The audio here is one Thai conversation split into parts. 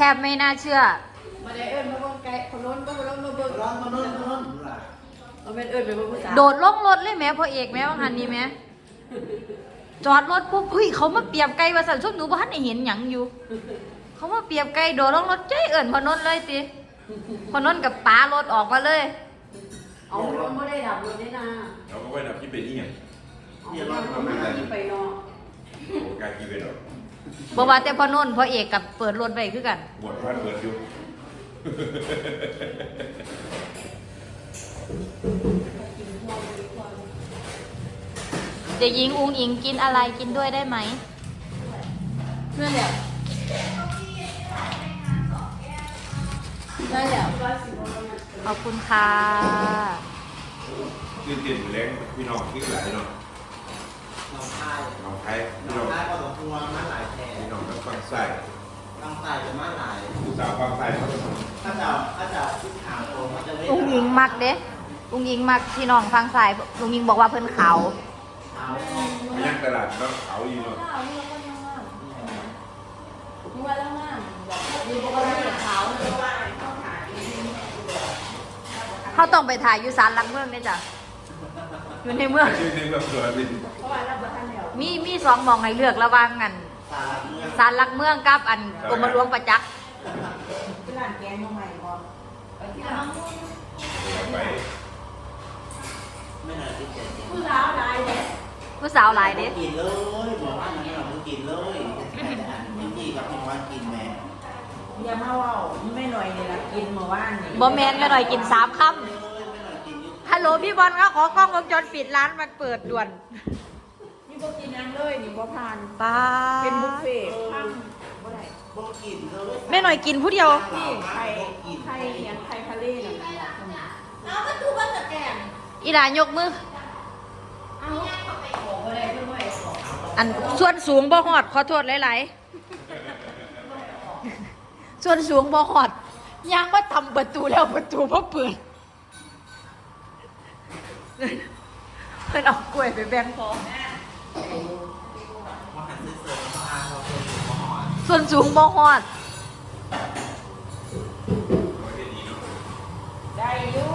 ทบไม่น่าเชื่อ มาได้เอิ้นมาเบิ่งไกลคนโน้นก็มาลงมาเบิ่งร้อนมาโน่นมาโน่นล่ะเอาเป็นเอิ้นไปเบิ่งผู้สาวโดดลงรถเลยแม่พ่อเอกแม่ว่างันนี้แม่จอดรถปุ๊บเฮ้ยเขามาเปรียบไก่ว่าสันส้มหนูบ้านได้เห็นหยังอยู่ เขามาเปรียบไก่โดดลงรถเจ้ยเอิ่นพอนนท์เลยติพอนนท์กับป้ารถออกมาเลย เอาเราไม่ได้ดับรถได้นะเราก็ไว้ดับที่เป็นนี่ไงเนี่ยร้อนเอามามาโน่นที่ไปเนาะโอ้การกินไปหรอก บอกว่าแต่พอนนท์พ่อเอกกับเปิดรถไปคือกันบวชพันเบิดอยู่เด็กหญิงอุงอิงกินอะไรกินด้วยได้ไหมเพื่อนเนี่ยได้แล้วขอบคุณค่ะ ตื่นเต้นอยู่แล้วพี่น้องที่หลายเนาะน้ องชายน้องไทยพี่น้น้อองงชายก็ต้องทัวร์มาหลายแทนพี่น้องทางฝั่งซ้ายน้องชายจะมาหลาย ผู้สาวฝั่งซ้ายเขาถ้าจะถ้าจะถามผมมันจะไม่อุงอิงมักเด้อุงอิงมักที่น้องฟังสายอุงอิงบอกว่าเพิ่นเขาเอาไปยังตลาดแล้วเขาอีเนาะมึงว่าแล้วมากแบบมีปกติขาวเลยว่าเขาต้องไปถ่ายอยู่ศาลหลักเมืองเนี่ยจ้ะ อยู่ในเมือง ชื่อนึงแบบสวยเป็นเพราะว่าเราบ่ทันแล้วมีมีสองหมองให้เลือกระหว่างกันตาเมื่อศาลหลักเมืองกับอันกรมหลวงประจักษ์ที่ร้านแกงมาใหม่บ่ไปที่ร้านไปไม่น่าที่จะผู้สาวได้เนี่ยผู้สาวหลายเด้กินเลยบอกว่าอย่างนี้เรากินเลยแต่พี่กับพี่วันกินแม่อย่ามาเว้าไม่หน่อยนี่ล่ะกินเมื่อวานนี่บอแมนแม่หน่อยกินสามคเฮัลโหลพี่บอลก็ขอกล้องวงจรปิดร้านมันเปิดด่วนนี่บ่กินยังเลยนี่บ่ทาน ป้าเป็นบุฟเฟ่ต์ทั้งบ่ได้บอกกินเลยแม่หน่อยกินผู้เดียว นี่ไข่ไข่เหียงไข่ทะเลนั่นน่ะแล้วก็ดูว่าจะแกงอีหลายกมือ เอาบอกบ่ได้เพิ่นบ่ให้บอกอันส่วนสูงบ่หอด ขอโทษหลายๆ ส่วนสูงบ่หอดยังมาทำประตูแล้วประตูบ่เปิด เพิ่นเอากล้วยไปแบ่งพอมาหันเสือมาอาเราเป็นหมอนส่วนสูงบ่หอด ได้อยู่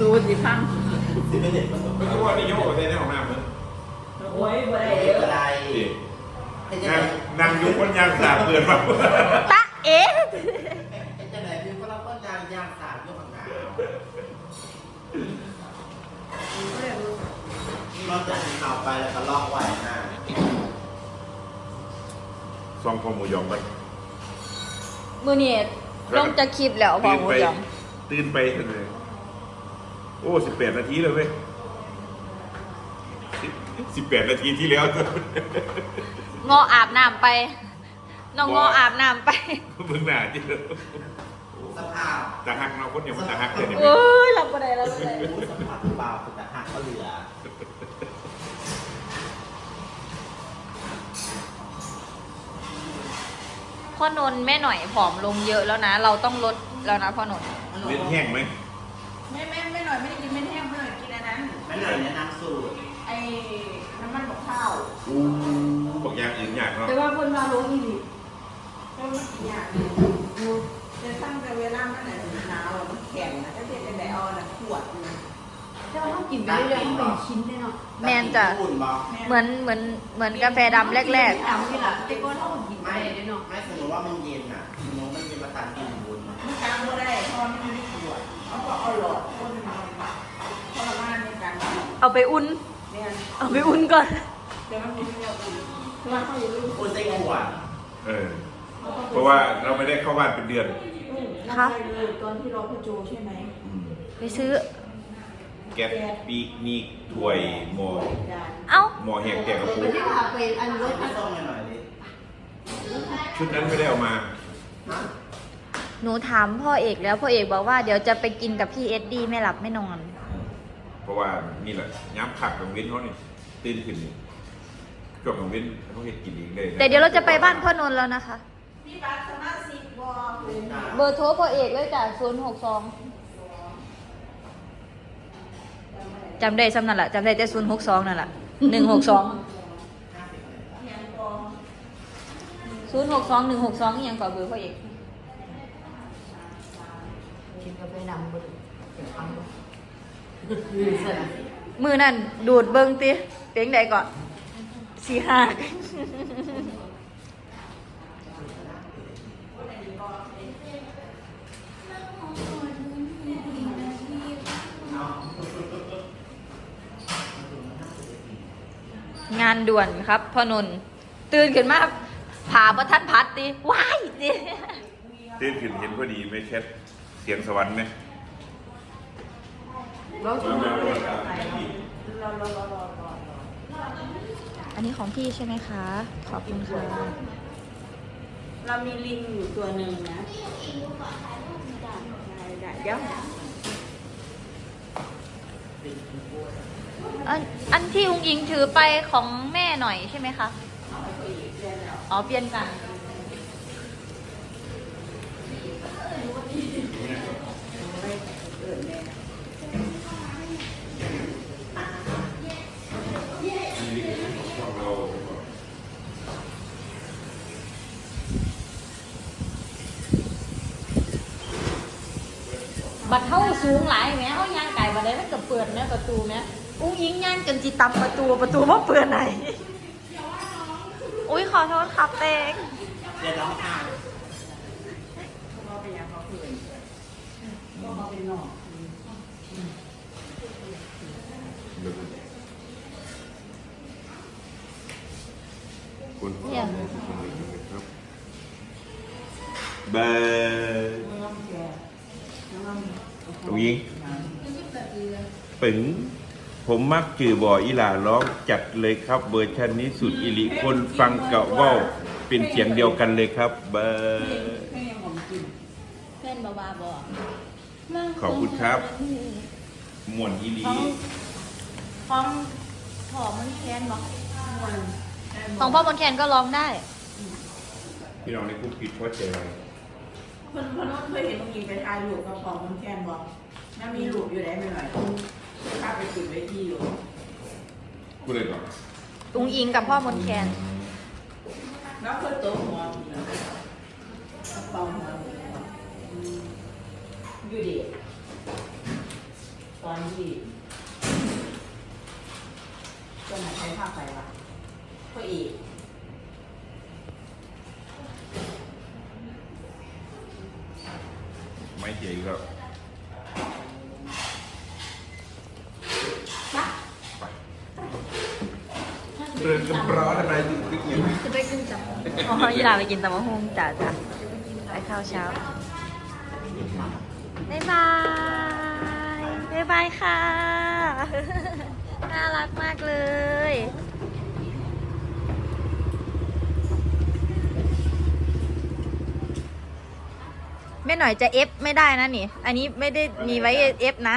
ดูสิพังสิไม่เด็ดมันไม่รู้ว่านี่โยกได้ในห้องน้ำมั้งโอ้ยบ่ได้เด็เยดอะอะไรนั่งนั่งยุคนยางสาบเปิดมาตะเอ๊ะไอ้เจ้าไหนคือก็รับก็ยางยางสาดยกหาง เราจะเอาไปแล้วก็ลอกไว้นะซองพอหมูยองไปมือนี่ลงจะคลิปแล้วพอตื่นหมูไปหยองตื่นไปเลยโอ้สิบแปดนาทีเลยเว้ยสิบแปดนาทีที่แล้ว งออาบน้ำไปน้องงออาบน้ำไปมึงหนาจิสภาพตาหักเนาะคนเดียวมันตาหักเลยเนี่ยเอ้ยหลับบ่ได้แล้วบ่ได้ รู้สภาพเบาแต่หักก็เหลือ พ่อนนท์แม่หน่อยผอมลงเยอะแล้วนะ เราต้องลดแล้วนะพ่อนนท์เล่นแห้งไหมไม่ไม่ไม่หน่อยไม่ได้กินไม่แห้งไม่หน่อยกินอันนั้น ไม่หน่อยแนะนำสูตรไอ้น้ำมันบอกข้าวอู้บอกอย่างอื่นอยากเนาะแต่ว่าคนมาลงอีกก็ไม่อยากดูจะตั้งแต่เวลามันไหนหนาวมันแข็งนะก็จะเป็นไดออนขวดนึง แต่ว่าต้องกินไปเรื่อยๆต้องเป็นชิ้นแน่นอนแมนจ้ะ อุ่นบอกเหมือนเหมือนเหมือนกาแฟดำแรกดำนี่แหละแต่ก็ต้องกินไปไม่เนาะไม่สมมติว่ามันเย็นอะสมมติมันเย็นมาตามกินบุญมันกลางก็ได้เพราะมันไม่ได้ขวดเขาก็เอาหลอดพ่นมาทรมานในการกินๆเอาไปอุ่น เนี่ยเอาไปอุ่นก่อน เดี๋ยวมันมีเรื่องอื่นคือว่าเขาอยู่รู้อุ่นใส่ขวดเออ เพราะว่าเราไม่ได้เข้าบ้านเป็นเดือนครับเลยตอนที่เราพโจใช่ไหม ไปซื้อ แก๊สปีกนีกถ้วยหม้อเอ้า หม้อแห้งแกงกระปุมันกที่พาไปอันรถไม่ต้องหน่อยดิชุดนั้นไม่ได้เอามาฮะหนูถามพ่อเอกแล้วพ่อเอกบอกว่าเดี๋ยวจะไปกินกับพี่เอ็ดดี้ไม่หลับไม่นอน เพราะว่านี่แหละย้ำขักของเว้นเขานี่ตื่นขึ้นนี่ช่วงของเว้นเขาเห็นกินเองเลยนะแต่เดี๋ยวเราจะไปบ้านพ่อนนท์แล้วนะคะ พี่บัตรสมาชิกวอลเบอร์โทรพ่อเอกเลยจ้ะศูนย์หกสอง จำได้ซ้ำนั่นแหละจำได้แต่ศูนย์หกสองนั่นแหละหนึ่งหกสองเพียงพอศูนย์หกสองหนึ่งหกสองยังก่อเบอร์พ่อเอกกินกาแฟดำบ่เก็บฟังบ่ยืนเสร็จมือนั่นดูดเบิงติเปียงใดก่อนสี่ห้า งานด่วนครับพ่อนนท์ตื่นขึ้นมาผ่าประทัดพัดดิว้ายดิตื่นขึ้นเห็นพอดีไม่เช็ดเสียงสวรรค์ไหมเราจะมาเรียนอะไรรอรอรอรอรออันนี้ของพี่ใช่ไหมคะ ขอบคุณค่ะเรามีลิงอยู่ตัวหนึ่งนะได้ได้เดี๋ยว อันอันที่อุ้งอิงถือไปของแม่หน่อยใช่ไหมคะ อ๋อเปลี่ยนกัน บัดเท่าสูงหลายแหมเขายาง บัดได้มันก็เปิดแม่ประตูแม่อุ้งอิงย่างจนจีตำประตูประตูว่าเปิดไหน อุ้ยขอโทษครับเตงเดี๋ยวร้องอ่านเขาไปยังเขาเพื่อนก็เขาเป็นนอกคุณเนี่ยครับเบอร์น้องแกน้องตรงยิง ปึ๋งผมมักจือบ่ออีหลาร้องจัดเลยครับเวอร์ชันนี้สุดอิลิคนฟังเก่าเว่าเป็นเสียงเดียวกันเลยครับเบอร์ให้ยังผมกินเพื่อนบาบาบอกขอบคุณครับม่วนอีหลีของของพ่อมันแคนบอกวันของพ่อมันแคนก็ร้องได้ พี่น้องในคุกคิดว่าเจออะไรคนคนนู้นเคยเห็นมึงยิงไปถ่ายรูปกับของมึงแค่นบอกน่ามีรูปอยู่ไหนไม่หน่อย ข้าไปจุดไว้ที่อยู่พูดเลยก่อนอุ้งอิงกับพ่อมนแคนแล้วเคยโต๊ะหัวมีเป่าหัวอยู่ดีตอนที่ตอนไหนใช้ผ้าไปวะพ่ออีก เดินกันร้อนอะไรดึกๆอย่างนี้จะไปขึ้นจับอ๋อยีราไปกินตำมะฮุ่งจ้าจ้าไปข้าวเช้าบ๊ายบายบ๊ายบายค่ะ น่ารักมากเลยแม่หน่อยจะเอฟไม่ได้นะนี่ อันนี้ไม่ได้มีไว้เอฟนะ